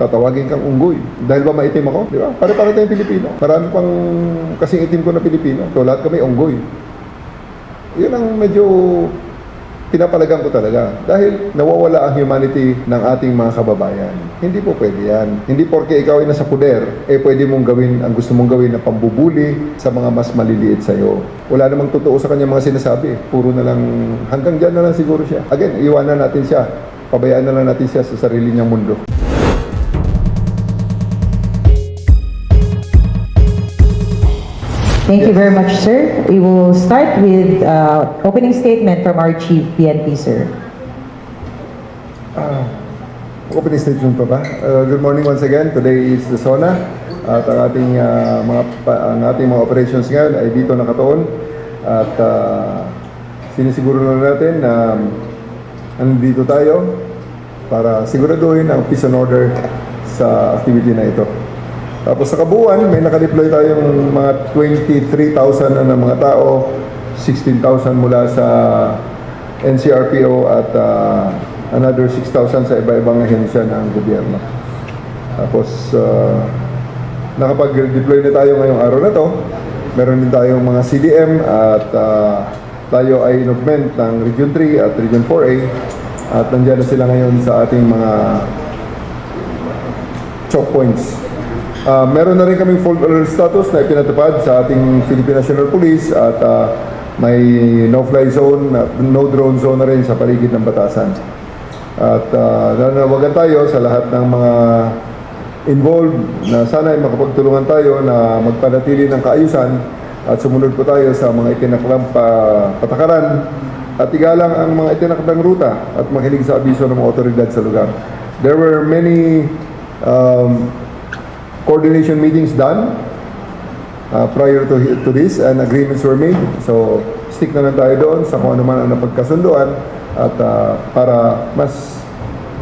tatawagin kang unggoy. Dahil ba maitim ako? Di ba? Pare-pare tayong Pilipino. Marami pang kasing itim ko na Pilipino. So lahat kami unggoy. Yun ang medyo pinapalagan ko talaga. Dahil nawawala ang humanity ng ating mga kababayan. Hindi po pwede yan. Hindi porke ikaw ay nasa puder, eh pwede mong gawin ang gusto mong gawin na pambubuli sa mga mas maliliit sa'yo. Wala namang totoo sa kanya mga sinasabi. Puro na lang, hanggang dyan na lang siguro siya. Again, iwanan natin siya. Pabayaan na lang natin siya sa sarili niyang mundo. Thank you very much, sir. We will start with uh, opening statement from our chief PNP, sir. Opening statement pa ba? Uh, good morning once again. Today is the SONA. At ang ating, uh, mga, ang ating mga operations ngayon ay dito nakatuon. At uh, sinisiguro na natin na nandito tayo para siguraduhin ang peace and order sa activity na ito. Tapos sa kabuuan, may nakadeploy tayong mga 23,000 na mga tao, 16,000 mula sa NCRPO at uh, another 6,000 sa iba-ibang ahensya ng gobyerno. Tapos, uh, nakapag-deploy na tayo ngayong araw na to. Meron din tayong mga CDM at uh, tayo ay in-augment ng Region 3 at Region 4A at nandiyan na sila ngayon sa ating mga choke points. Ah, meron na rin kaming full alert status na ipinatupad sa ating Philippine National Police at ah, may no-fly zone, no drone zone na rin sa paligid ng batasan. At uh, nanawagan tayo sa lahat ng mga involved na sana ay makapagtulungan tayo na magpanatili ng kaayusan at sumunod po tayo sa mga itinaklang pa- patakaran at igalang ang mga itinakdang ruta at makinig sa abiso ng mga otoridad sa lugar. There were many um, coordination meetings done uh, prior to, to this and agreements were made. So, stick na lang tayo doon sa kung ano man ang napagkasunduan at uh, para mas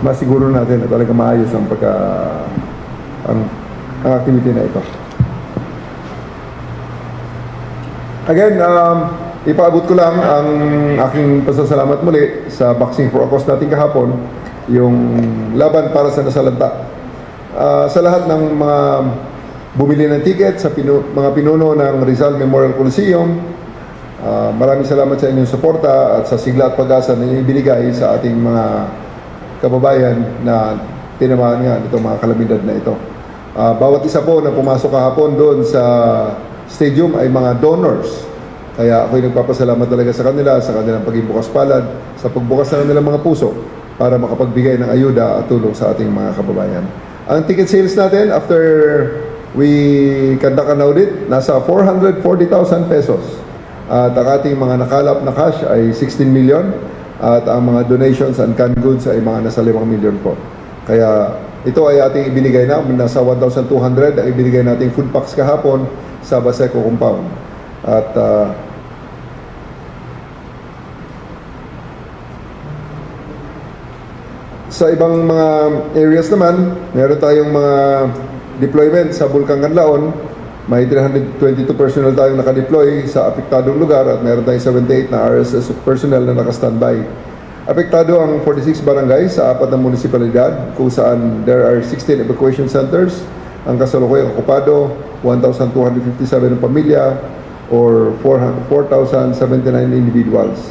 masiguro natin na talaga maayos ang pagka ang, ang activity na ito. Again, um, ipaabot ko lang ang aking pasasalamat muli sa Boxing for a Cause natin kahapon, yung laban para sa nasalanta. Ah, sa lahat ng mga bumili ng ticket sa pinu- mga pinuno ng Rizal Memorial Coliseum, ah, maraming salamat sa inyong suporta at sa sigla at pag-asa na inyong binigay sa ating mga kababayan na tinamaan nga itong mga kalamidad na ito. Ah, bawat isa po na pumasok kahapon doon sa stadium ay mga donors. Kaya ako'y nagpapasalamat talaga sa kanila, sa kanilang pagiging bukas palad, sa pagbukas na kanilang mga puso para makapagbigay ng ayuda at tulong sa ating mga kababayan. Ang ticket sales natin after we conduct an audit, nasa 440,000 pesos. At ang ating mga nakalap na cash ay 16 million at ang mga donations and canned goods ay mga nasa 5 million po. Kaya ito ay ating ibinigay na, nasa 1,200 ang ibinigay nating food packs kahapon sa Baseco Compound. At ah, sa ibang mga areas naman, meron tayong mga deployment sa Bulkang Kanlaon. May 322 personnel tayong nakadeploy sa apektadong lugar at meron tayong 78 na RSS personnel na nakastandby. Apektado ang 46 barangay sa apat na munisipalidad kung saan there are 16 evacuation centers. Ang kasalukuyang okupado, 1,257 na pamilya or 4,079 individuals.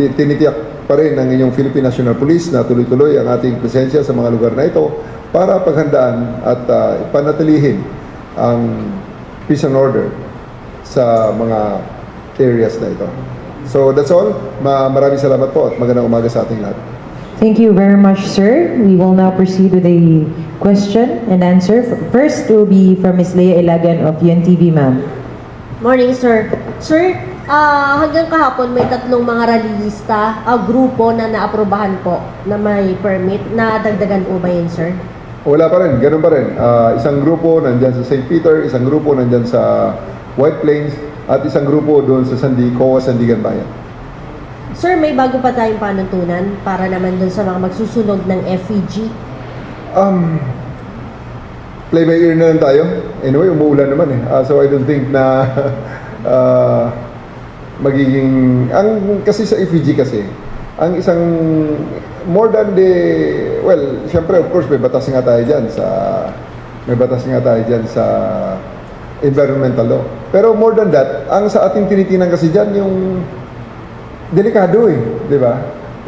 Ti- tinitiyak pa rin ng inyong Philippine National Police na tuloy-tuloy ang ating presensya sa mga lugar na ito para paghandaan at uh, panatilihin ang peace and order sa mga areas na ito. So that's all. Ma maraming salamat po at magandang umaga sa ating lahat. Thank you very much, sir. We will now proceed with a question and answer. First will be from Ms. Leah Ilagan of UNTV, ma'am. Morning, sir. Sir, ah hanggang kahapon may tatlong mga rallyista, ah, grupo na naaprobahan po na may permit na dagdagan po ba yun, sir? Wala pa rin, ganun pa rin. Ah, isang grupo nandyan sa St. Peter, isang grupo nandyan sa White Plains, at isang grupo doon sa Sandi, Coa, Sandigan Bayan. Sir, may bago pa tayong panuntunan para naman dun sa mga magsusunog ng FEG. Um, play by ear na lang tayo. Anyway, umuulan naman eh. Ah, so I don't think na ah, magiging... Ang, kasi sa FEG kasi, ang isang more than the well, siyempre, of course, may batas nga tayo dyan sa, may batas nga tayo dyan sa environmental law. Pero more than that, ang sa ating tinitingnan kasi dyan, yung delikado eh, di ba?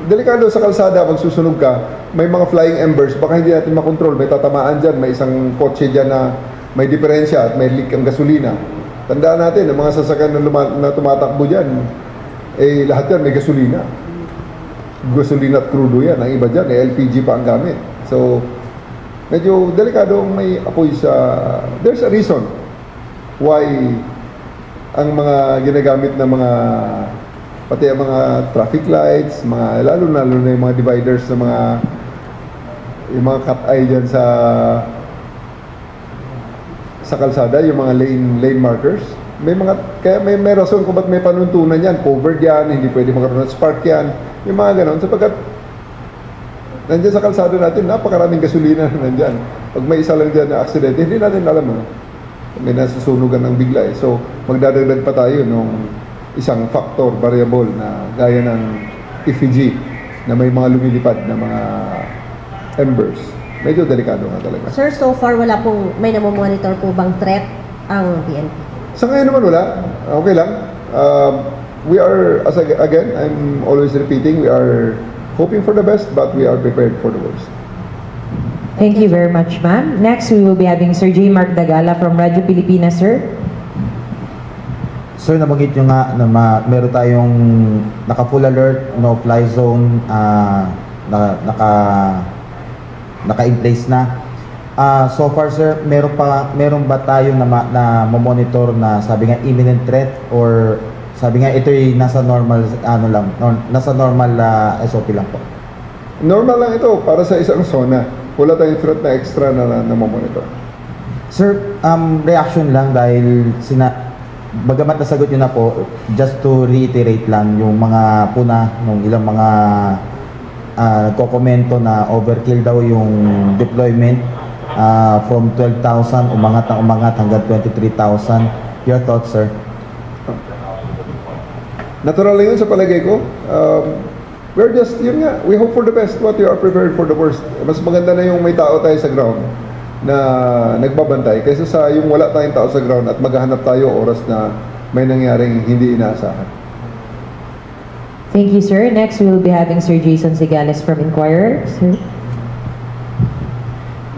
Delikado sa kalsada, pag susunog ka, may mga flying embers, baka hindi natin makontrol, may tatamaan dyan, may isang kotse dyan na may diferensya at may leak ang gasolina. Tandaan natin, ang mga sasakyan na, luma- na tumatakbo dyan, eh lahat yan may gasolina. Gasolina at crudo yan. Ang iba dyan, eh, LPG pa ang gamit. So, medyo delikado ang may apoy sa... There's a reason why ang mga ginagamit na mga pati ang mga traffic lights, mga lalo na lalo na yung mga dividers sa mga yung mga cut eye dyan sa sa kalsada, yung mga lane lane markers. May mga kaya may may rason kung ba't may panuntunan yan, covered yan, hindi pwede magkaroon ng spark yan, yung mga ganon sapagkat nandiyan sa kalsada natin, napakaraming gasolina na nandyan. Pag may isa lang dyan na aksidente, hindi natin alam ano. May nasusunugan ng bigla eh. So, magdadagdag pa tayo nung isang factor, variable na gaya ng effigy na may mga lumilipad na mga embers. Medyo delikado nga talaga. Sir, so far wala pong may namomonitor po bang threat ang PNP? Sa ngayon naman wala. Okay lang. Um, we are, as ag- again, I'm always repeating, we are hoping for the best, but we are prepared for the worst. Thank you very much, ma'am. Next, we will be having Sir J. Mark Dagala from Radyo Pilipinas, sir. Sir, nabanggit nyo nga na ma- meron tayong naka-full alert, no-fly zone, ah, na, naka, naka-in place na. Ah, so far, sir, meron pa meron ba tayo na, ma- na monitor na sabi nga imminent threat or sabi nga ito ay nasa normal ano lang, nor- nasa normal ah, SOP lang po. Normal lang ito para sa isang zona. Wala tayong threat na extra na, na, na monitor. Sir, um, reaction lang dahil sina bagamat nasagot nyo na po, just to reiterate lang yung mga puna nung ilang mga uh, nagkokomento na overkill daw yung deployment ah, from 12,000 umangat na umangat hanggang 23,000. Your thoughts, sir? Natural lang yun sa palagay ko. Um, we're just, yun nga, we hope for the best, what we are prepared for the worst. Mas maganda na yung may tao tayo sa ground na nagbabantay kaysa sa yung wala tayong tao sa ground at maghahanap tayo oras na may nangyaring hindi inaasahan. Thank you, sir. Next, we will be having Sir Jason Sigales from Inquirer. Sir.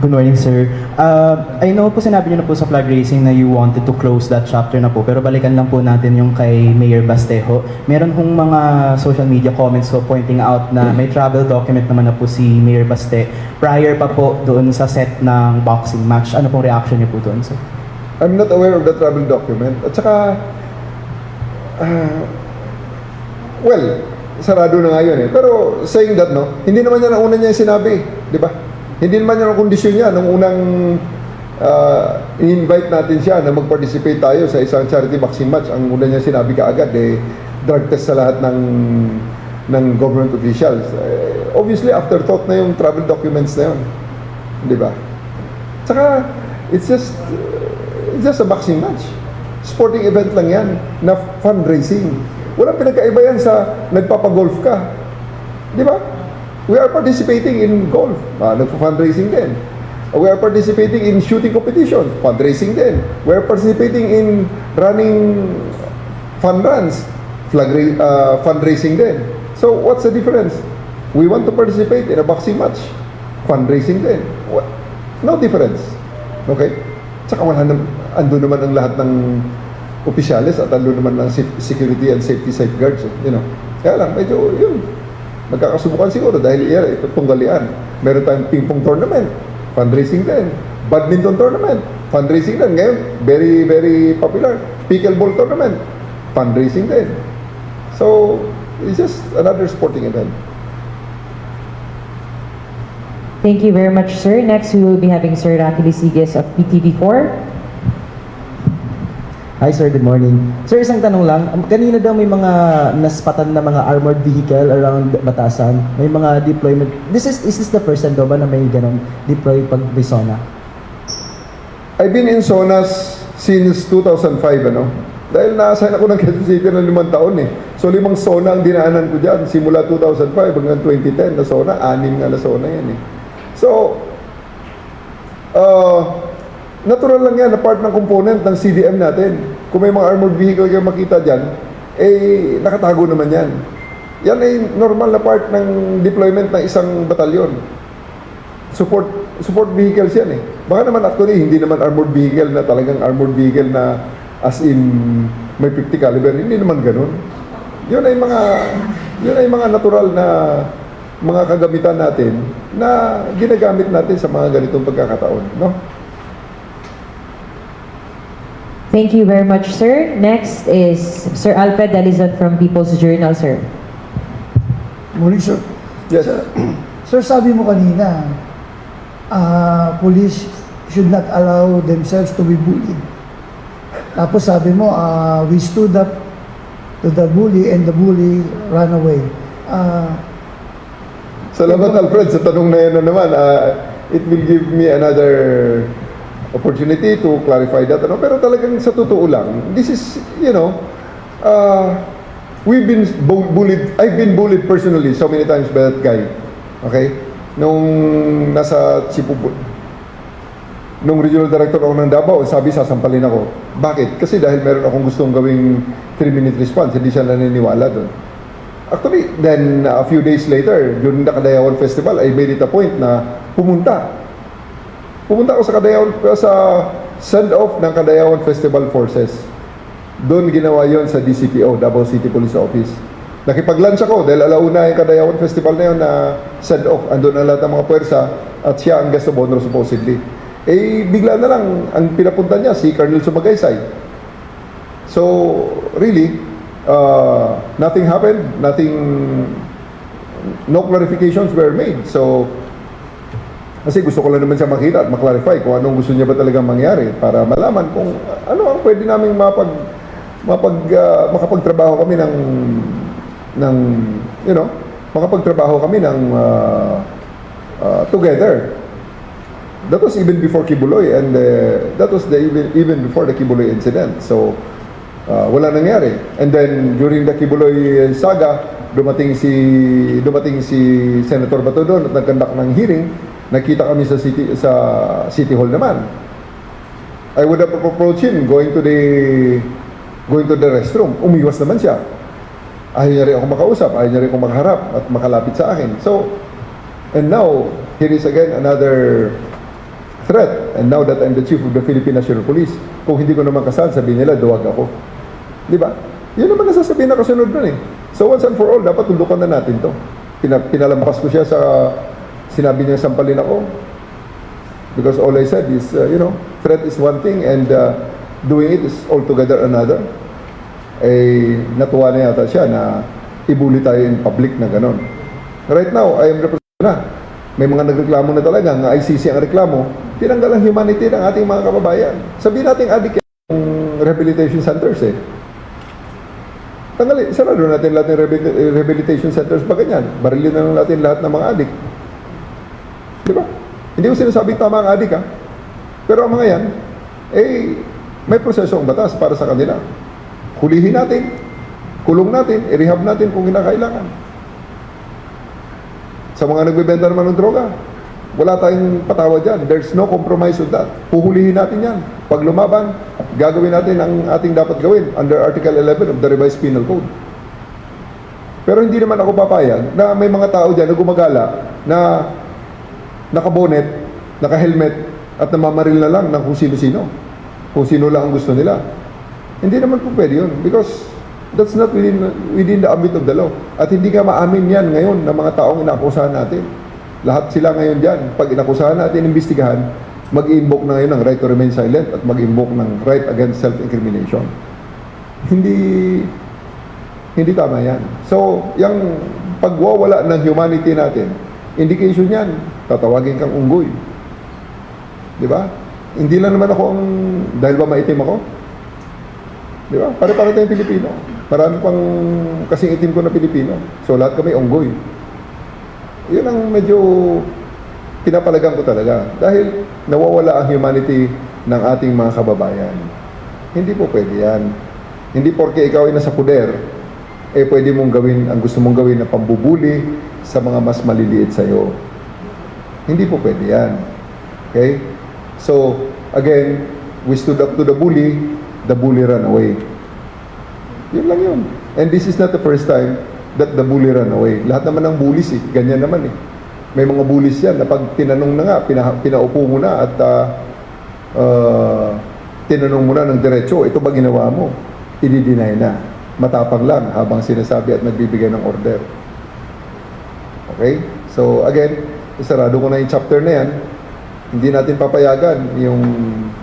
Good morning, sir. Uh, I know po sinabi niyo na po sa flag racing na you wanted to close that chapter na po, pero balikan lang po natin yung kay Mayor Bastejo. Meron hong mga social media comments po pointing out na may travel document naman na po si Mayor Baste prior pa po doon sa set ng boxing match. Ano pong reaction niyo po doon, sir? I'm not aware of the travel document. At saka, ah, well, sarado na nga yun eh. Pero saying that, no, hindi naman yan ang una niya sinabi, di ba? Hindi naman yan ang kondisyon niya nung unang ah, in-invite natin siya na mag-participate tayo sa isang charity boxing match. Ang una niya sinabi kaagad, eh, drug test sa lahat ng ng government officials. Eh, obviously, afterthought na yung travel documents na yun. Di ba? Tsaka, it's just, it's just a boxing match. Sporting event lang yan na fundraising. Walang pinagkaiba yan sa nagpapagolf ka. Di ba? We are participating in golf. Ah, nagpo-fundraising din. We are participating in shooting competition. Fundraising din. We are participating in running fun runs. Flag ah, fundraising din. So, what's the difference? We want to participate in a boxing match. Fundraising din. What? No difference. Okay? Tsaka wala nam, ando naman ang lahat ng opisyalis at ando naman ng se- security and safety safeguards. You know? Kaya lang, medyo yun. Magkakasubukan siguro dahil iyan, ito tunggalian. Meron tayong ping-pong tournament. Fundraising din. Badminton tournament. Fundraising din. Ngayon, very, very popular. Pickleball tournament. Fundraising din. So, it's just another sporting event. Thank you very much, sir. Next, we will be having Sir Rafi Lisigas of PTV4. Hi sir, good morning. Sir, isang tanong lang. Kanina daw may mga naspatan na mga armored vehicle around Batasan. May mga deployment. This is is this the first time daw ba na may ganun deploy pag may zona? I've been in Sonas since 2005, ano? Dahil na-assign ako ng Quezon City ng limang taon eh. So limang zona ang dinaanan ko dyan. Simula 2005 hanggang 2010 na zona, anim nga na zona yan eh. So, uh, natural lang yan na part ng component ng CDM natin. Kung may mga armored vehicle kayo makita dyan, eh, nakatago naman yan. Yan ay normal na part ng deployment ng isang batalyon. Support support vehicles yan eh. Baka naman actually, hindi naman armored vehicle na talagang armored vehicle na as in may 50 caliber. Hindi naman ganun. Yun ay mga yun ay mga natural na mga kagamitan natin na ginagamit natin sa mga ganitong pagkakataon, no? Thank you very much, sir. Next is Sir Alfred Dalizon from People's Journal, sir. Morning, sir. Yes. Sir, sabi mo kanina, ah, police should not allow themselves to be bullied. Tapos sabi mo, ah, we stood up to the bully and the bully ran away. Ah, Salamat Alfred sa tanong na yan na naman. Ah, it will give me another opportunity to clarify that. Ano? Pero talagang sa totoo lang, this is, you know, uh, we've been bu- bullied, I've been bullied personally so many times by that guy. Okay? Nung nasa Cebu, nung regional director ako ng Davao, sabi sasampalin ako. Bakit? Kasi dahil meron akong gustong gawing 3-minute response, hindi siya naniniwala doon. Actually, then a few days later, during the Kadayawan Festival, I made it a point na pumunta. Pumunta ako sa Kadayawan, sa send-off ng Kadayawan Festival Forces. Doon ginawa yon sa DCPO, Davao City Police Office. Nakipag-lunch ako dahil alauna yung Kadayawan Festival na yun na send-off. Andun ang lahat ng mga puwersa at siya ang guest of honor supposedly. Eh, bigla na lang ang pinapunta niya si Colonel Sumagaysay. So, really, uh, nothing happened, nothing, no clarifications were made. So, kasi gusto ko lang naman siya makita at maklarify kung anong gusto niya ba talagang mangyari para malaman kung ano ang pwede naming mapag, mapag, uh, makapagtrabaho kami ng, ng, you know, makapagtrabaho kami ng uh, uh, together. That was even before Kibuloy and uh, that was the even, even before the Kibuloy incident. So, uh, wala nangyari. And then during the Kibuloy saga, dumating si dumating si Senator Bato at nagkandak ng hearing. Nakita kami sa city sa City Hall naman. I would have approached him going to the going to the restroom. Umiwas naman siya. Ayaw niya rin ako makausap, ayaw niya rin ako makaharap at makalapit sa akin. So, and now, here is again another threat. And now that I'm the chief of the Philippine National Police, kung hindi ko naman kasal, sabihin nila, duwag ako. Di ba? Yun naman nasasabihin na kasunod nun eh. So once and for all, dapat tundukan na natin to. Pina, pinalampas ko siya sa sinabi niya sampalin ako. Because all I said is, uh, you know, threat is one thing and uh, doing it is altogether another. Eh, natuwa na yata siya na ibuli tayo in public na ganon. Right now, I am representing na. May mga nagreklamo na talaga, ng ICC ang reklamo, tinanggal ang humanity ng ating mga kababayan. Sabihin natin adik yung rehabilitation centers eh. Tanggalin, sarado natin lahat ng rehabil- rehabilitation centers ba ganyan? Barilin na lang natin lahat ng mga adik. Hindi ko sinasabing tama ang adik ha. Pero ang mga yan, eh, may proseso ang batas para sa kanila. Hulihin natin, kulong natin, i-rehab natin kung kinakailangan. Sa mga nagbebenta naman ng droga, wala tayong patawad dyan. There's no compromise with that. Puhulihin natin yan. Pag lumaban, gagawin natin ang ating dapat gawin under Article 11 of the Revised Penal Code. Pero hindi naman ako papayag na may mga tao dyan na gumagala na nakabonet, naka-helmet, at namamaril na lang ng kung sino-sino. Kung sino lang ang gusto nila. Hindi naman po pwede yun because that's not within, within the ambit of the law. At hindi ka maamin yan ngayon ng mga taong inakusahan natin. Lahat sila ngayon dyan, pag inakusahan natin, imbestigahan, mag-invoke na ngayon ng right to remain silent at mag-invoke ng right against self-incrimination. Hindi hindi tama yan. So, yung pagwawala ng humanity natin, indication yan, tatawagin kang unggoy. Di ba? Hindi lang naman ako ang, dahil ba maitim ako? Di ba? Pare-pare tayong Pilipino. Marami pang kasing itim ko na Pilipino. So, lahat kami unggoy. Yun ang medyo pinapalagan ko talaga. Dahil nawawala ang humanity ng ating mga kababayan. Hindi po pwede yan. Hindi porke ikaw ay nasa puder, eh pwede mong gawin ang gusto mong gawin na pambubuli sa mga mas maliliit sa'yo. Hindi po pwede yan. Okay? So, again, we stood up to the bully, the bully ran away. Yun lang yun. And this is not the first time that the bully ran away. Lahat naman ng bullies eh, ganyan naman eh. May mga bullies yan na pag tinanong na nga, pina, pinaupo mo na at ah, ah, tinanong mo na ng diretso, ito ba ginawa mo? I-deny na. Matapang lang habang sinasabi at nagbibigay ng order. Okay? So again, isarado ko na yung chapter na yan. Hindi natin papayagan yung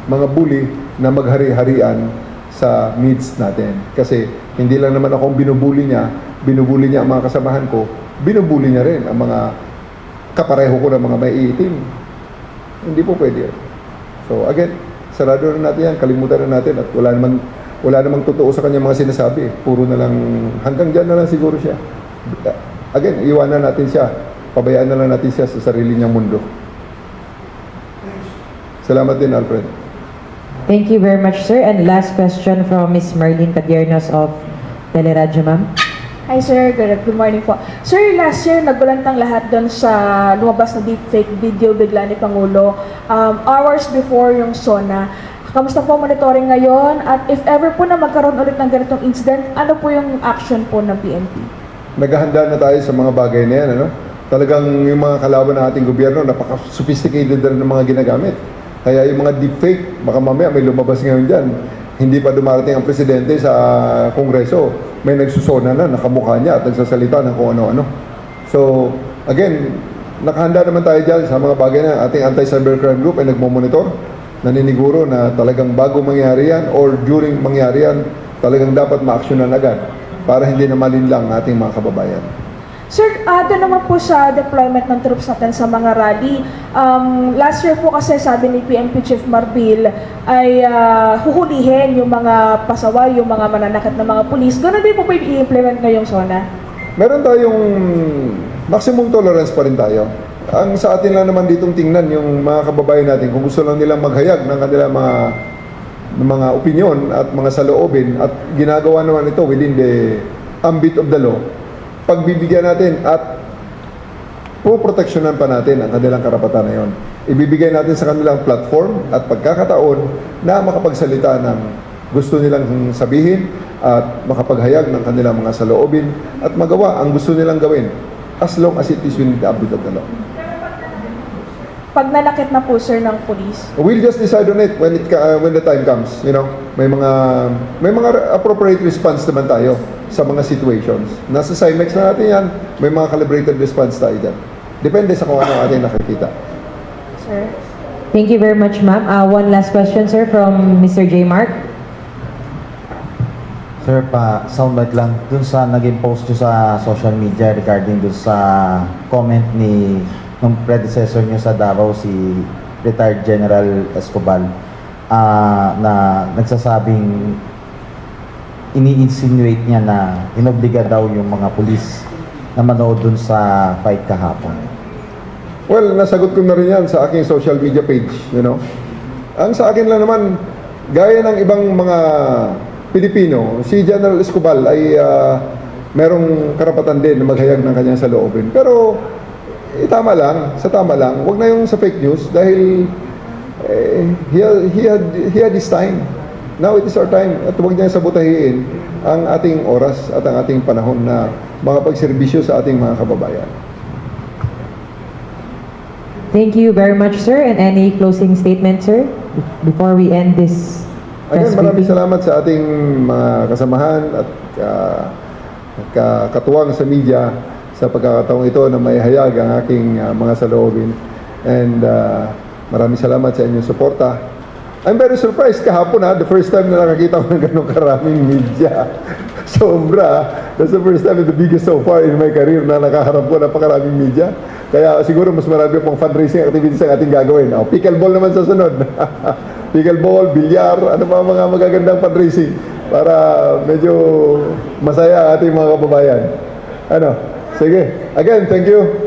mga bully na maghari-harian sa needs natin. Kasi hindi lang naman ako ang binubuli niya, binubuli niya ang mga kasamahan ko, binubuli niya rin ang mga kapareho ko ng mga may iitim. Hindi po pwede. So again, sarado na natin yan, kalimutan na natin at wala namang wala namang totoo sa kanya mga sinasabi. Puro na lang, hanggang dyan na lang siguro siya. Again, iwanan natin siya. Pabayaan na lang natin siya sa sarili niyang mundo. Salamat din, Alfred. Thank you very much, sir. And last question from Ms. Marlene Cadiernos of Teleradyo, ma'am. Hi sir, good, good morning po. Sir, last year nagulantang lahat doon sa lumabas na deepfake video bigla ni Pangulo um, hours before yung SONA. Kamusta po monitoring ngayon? At if ever po na magkaroon ulit ng ganitong incident, ano po yung action po ng PNP? Naghahanda na tayo sa mga bagay na yan, ano? Talagang yung mga kalaban ng ating gobyerno, napaka-sophisticated na rin ng mga ginagamit. Kaya yung mga deepfake, baka mamaya may lumabas ngayon dyan. Hindi pa dumarating ang presidente sa kongreso. May nagsusona na, nakamukha niya at nagsasalita ng kung ano-ano. So, again, nakahanda naman tayo dyan sa mga bagay na ating anti-cybercrime group ay nagmomonitor. Naniniguro na talagang bago mangyari yan or during mangyari yan, talagang dapat ma-actionan agad para hindi na malinlang ang ating mga kababayan. Sir, uh, naman po sa deployment ng troops natin sa mga rally. Um, last year po kasi sabi ni PNP Chief Marbil ay ah, huhulihin yung mga pasaway, yung mga mananakit ng mga pulis. Ganun din po ba i-implement ngayong SONA? Meron tayong maximum tolerance pa rin tayo. Ang sa atin lang naman ditong tingnan yung mga kababayan natin kung gusto lang nilang maghayag ng kanilang mga ng mga opinion at mga saloobin at ginagawa naman ito within the ambit of the law pagbibigyan natin at puproteksyonan pa natin ang kanilang karapatan na yon. Ibibigay natin sa kanilang platform at pagkakataon na makapagsalita ng gusto nilang sabihin at makapaghayag ng kanilang mga saloobin at magawa ang gusto nilang gawin as long as it is within the ambit of the law. Pag nanakit na po sir ng pulis, We'll just decide on it when it uh, when the time comes, you know. May mga may mga appropriate response naman tayo sa mga situations. Nasa CIMEX na natin 'yan. May mga calibrated response tayo diyan. Depende sa kung ano ang ating nakikita. sir. Thank you very much, ma'am. Uh, one last question, sir, from Mr. J. Mark. Sir, pa soundbite lang dun sa naging post sa social media regarding dun sa comment ni ng predecessor nyo sa Davao si retired General Escobar ah, na nagsasabing ini-insinuate niya na inobliga daw yung mga pulis na manood dun sa fight kahapon. Well, nasagot ko na rin yan sa aking social media page, you know. Ang sa akin lang naman, gaya ng ibang mga Pilipino, si General Escobar ay ah, merong karapatan din na maghayag ng kanyang saloobin. Pero, eh, tama lang, sa tama lang, wag na yung sa fake news dahil eh, he, he, had, he had his time. Now it is our time at huwag niya sabotahiin ang ating oras at ang ating panahon na makapagserbisyo sa ating mga kababayan. Thank you very much, sir. And any closing statement, sir, before we end this press Again, maraming salamat sa ating mga kasamahan at uh, ka- katuwang sa media sa pagkakataong ito na may hayag ang aking uh, mga saloobin. And uh, maraming salamat sa inyong suporta. I'm very surprised kahapon ha, the first time na nakakita ko ng ganong karaming media. Sobra. That's the first time and the biggest so far in my career na nakaharap ko napakaraming media. Kaya siguro mas marami pang fundraising activities ang ating gagawin. Oh, pickleball naman sa sunod. pickleball, bilyar, ano pa mga magagandang fundraising para medyo masaya ating mga kababayan. Ano? Sige. Again, thank you.